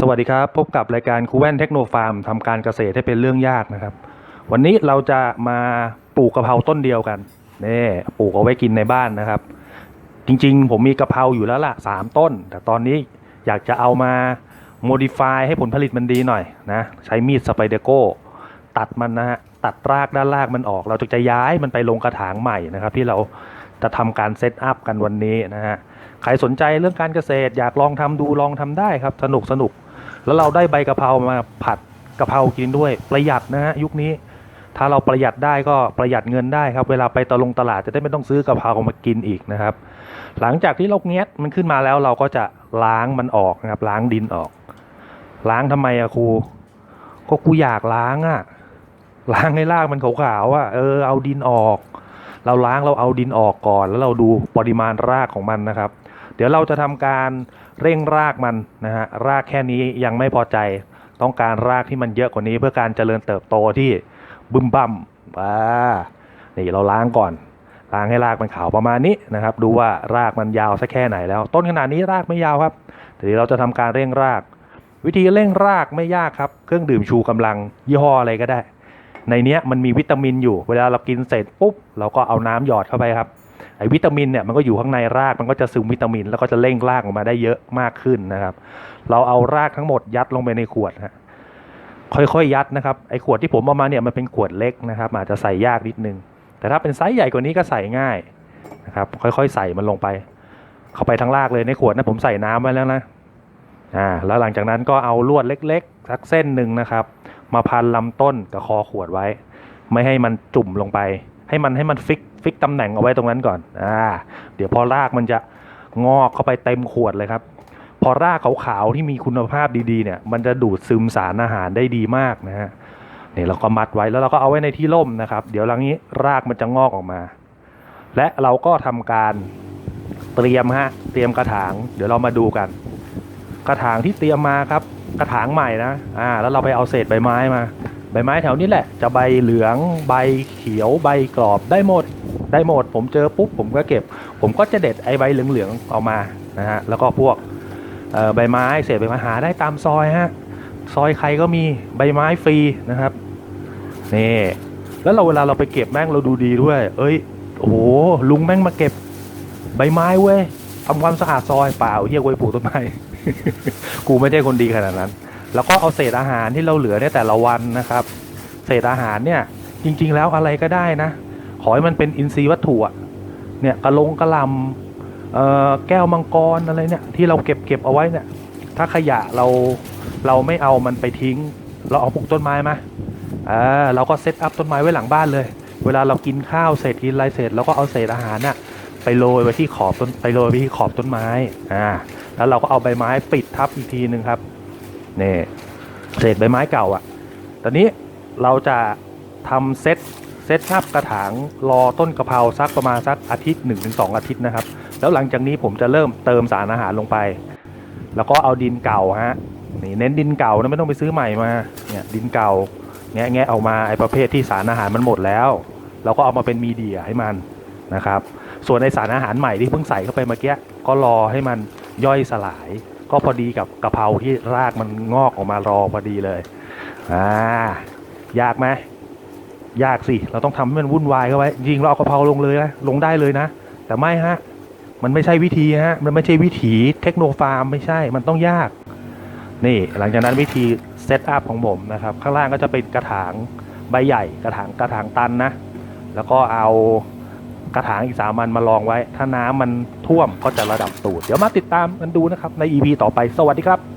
สวัสดีครับ พบกับรายการคูแวนเทคโนฟาร์มทำการเกษตรให้เป็นเรื่องยากนะครับ วันนี้เราจะมาปลูกกะเพราต้นเดียวกันนี่ปลูกเอาไว้กินในบ้านนะครับ จริงๆ ผมมีกะเพราอยู่แล้วล่ะสามต้น แต่ตอนนี้อยากจะเอามาโมดิฟายให้ผลผลิตมันดีหน่อยนะ ใช้มีดสไปเดโก้ตัดมันนะฮะตัดรากด้านล่างมันออก เราจะย้ายมันไปลงกระถางใหม่นะครับ ที่เราจะทำการเซตอัพกันวันนี้นะฮะใครสนใจเรื่องการเกษตร อยากลองทำดูลองทำได้ครับ สนุกสนุก แล้วเราได้ใบกะเพรามาผัดกะเพรากินด้วยประหยัดนะฮะยุคนี้ ถ้าเราประหยัดได้ก็ประหยัดเงินได้ครับ เวลาไปตะลงตลาดจะได้ไม่ต้องซื้อกะเพรามากินอีกนะครับ หลังจากที่เราเงี้ยมันขึ้นมาแล้วเราก็จะล้างมันออกนะครับ ล้างดินออก ล้างทำไมอะครูก็กูอยากล้างอะล้างให้รากมันขาวๆอะเออเอาดินออก เราล้างเราเอาดินออกก่อน แล้วเราดูปริมาณรากของมันนะครับ เดี๋ยวเราจะทำการเร่งรากมันนะฮะรากแค่นี้ยังไม่พอใจ ต้องการรากที่มันเยอะกว่านี้เพื่อการเจริญเติบโตที่บึมบั่มอ่านี่เราล้างก่อนล้างให้รากมันขาวประมาณนี้นะครับ ดูว่ารากมันยาวสักแค่ไหนแล้ว ต้นขนาดนี้รากไม่ยาวครับทีนี้เราจะทำการเร่งราก วิธีเร่งรากไม่ยากครับ เครื่องดื่มชูกำลังยี่ห้ออะไรก็ได้ ในเนี้ยมันมีวิตามินอยู่ เวลาเรากินเสร็จปุ๊บเราก็เอาน้ำหยอดเข้าไปครับ อ้วิตามินเนี่ยมันก็อยู่ข้างในรากมันก็จะซึมวิตามิน แล้วก็จะเร่งรากออกมาได้เยอะมากขึ้นนะครับ เราเอารากทั้งหมดยัดลงไปในขวดฮะค่อยๆยัดนะครับไอ้ขวดที่ผมเอามาเนี่ยมันเป็นขวดเล็กนะครับ อาจจะใส่ยากนิดนึง แต่ถ้าเป็นไซส์ใหญ่กว่านี้ก็ใส่ง่ายนะครับ ค่อยๆใส่มันลงไป เข้าไปทั้งรากเลยในขวดนะผมใส่น้ำไว้แล้วนะอ่าแล้วหลังจากนั้นก็เอาลวดเล็กๆสักเส้นหนึ่งนะครับ มาพันลำต้นกับคอขวดไว้ ไม่ให้มันจุ่มลงไป ให้มันให้มันฟิกฟิกตำแหน่งเอาไว้ตรงนั้นก่อนอ่าเดี๋ยวพอรากมันจะงอกเข้าไปเต็มขวดเลยครับ พอรากขาวๆที่มีคุณภาพดีๆเนี่ย มันจะดูดซึมสารอาหารได้ดีมากนะฮะเนี่ยเราก็มัดไว้แล้วเราก็เอาไว้ในที่ร่มนะครับ เดี๋ยวหลังนี้รากมันจะงอกออกมา และเราก็ทำการเตรียมฮะเตรียมกระถาง เดี๋ยวเรามาดูกัน กระถางที่เตรียมมาครับ กระถางใหม่นะอ่าแล้วเราไปเอาเศษใบไม้มา ใบไม้แถวนี้แหละ จะใบเหลืองใบเขียวใบกรอบได้หมดได้หมด ผมเจอปุ๊บผมก็เก็บ ผมก็จะเด็ดไอ้ใบเหลืองๆออกมานะฮะแล้วก็พวกใบไม้เศษใบไม้หาได้ตามซอยฮะซอยใครก็มีใบไม้ฟรีนะครับนี่แล้วเราเวลาเราไปเก็บแม่งเราดูดีด้วย เอ้ยโอ้โหลุงแม่งมาเก็บใบไม้เว้ยทำความสะอาดซอยเปล่าเฮียกูไปปลูกต้นไม้กูไม่ใช่คนดีขนาดนั้น แล้วก็เอาเศษอาหารที่เราเหลือในแต่ละวันนะครับ เศษอาหารเนี่ยจริง ๆ แล้วอะไรก็ได้นะ ขอให้มันเป็นอินทรีย์วัตถุเนี่ยกระลงกระลำแก้วมังกรอะไรเนี่ยที่เราเก็บเก็บเอาไว้เนี่ย ถ้าขยะเราเราไม่เอามันไปทิ้ง เราเอาปลูกต้นไม้มาอ่าเราก็เซตอัพต้นไม้ไว้หลังบ้านเลย เวลาเรากินข้าวเสร็จกินอะไรเสร็จเราก็เอาเศษอาหารน่ะไปโรยไว้ที่ขอบต้นไปโรยไว้ที่ขอบต้นไม้อ่าแล้วเราก็เอาใบไม้ปิดทับอีกทีหนึ่งครับ นี่เศษใบไม้เก่าอะ ตอนนี้เราจะทำเซตเซตอัพกระถางรอต้นกะเพราสักประมาณสักอาทิตย์1นถึงสอาทิตย์นะครับ แล้วหลังจากนี้ผมจะเริ่มเติมสารอาหารลงไป แล้วก็เอาดินเก่าฮะนี่เน้นดินเก่านะไม่ต้องไปซื้อใหม่มาเนี่ยดินเก่าแงะแงะออกมาไอ้ประเภทที่สารอาหารมันหมดแล้วเราก็เอามาเป็นมีเดียให้มันนะครับ ส่วนในสารอาหารใหม่ที่เพิ่งใส่เข้าไปเมื่อกี้ก็รอให้มันย่อยสลาย ก็พอดีกับกะเพราที่รากมันงอกออกมารอพอดีเลย อ่ายากไหมยากสิ เราต้องทำให้มันวุ่นวายเข้าไว้ จริงเราเอากะเพราลงเลยนะ ลงได้เลยนะ แต่ไม่ฮะ มันไม่ใช่วิธีฮะ มันไม่ใช่วิถีเทคโนฟาร์มไม่ใช่ มันต้องยาก นี่ หลังจากนั้นวิธีเซตอัพของผมนะครับ ข้างล่างก็จะเป็นกระถางใบใหญ่ กระถางกระถางตันนะ แล้วก็เอา กระถางอีกสามมันมาลองไว้ ถ้าน้ำมันท่วมก็จะระดับตูดเดี๋ยวมาติดตามกันดูนะครับใน EP ต่อไปสวัสดีครับ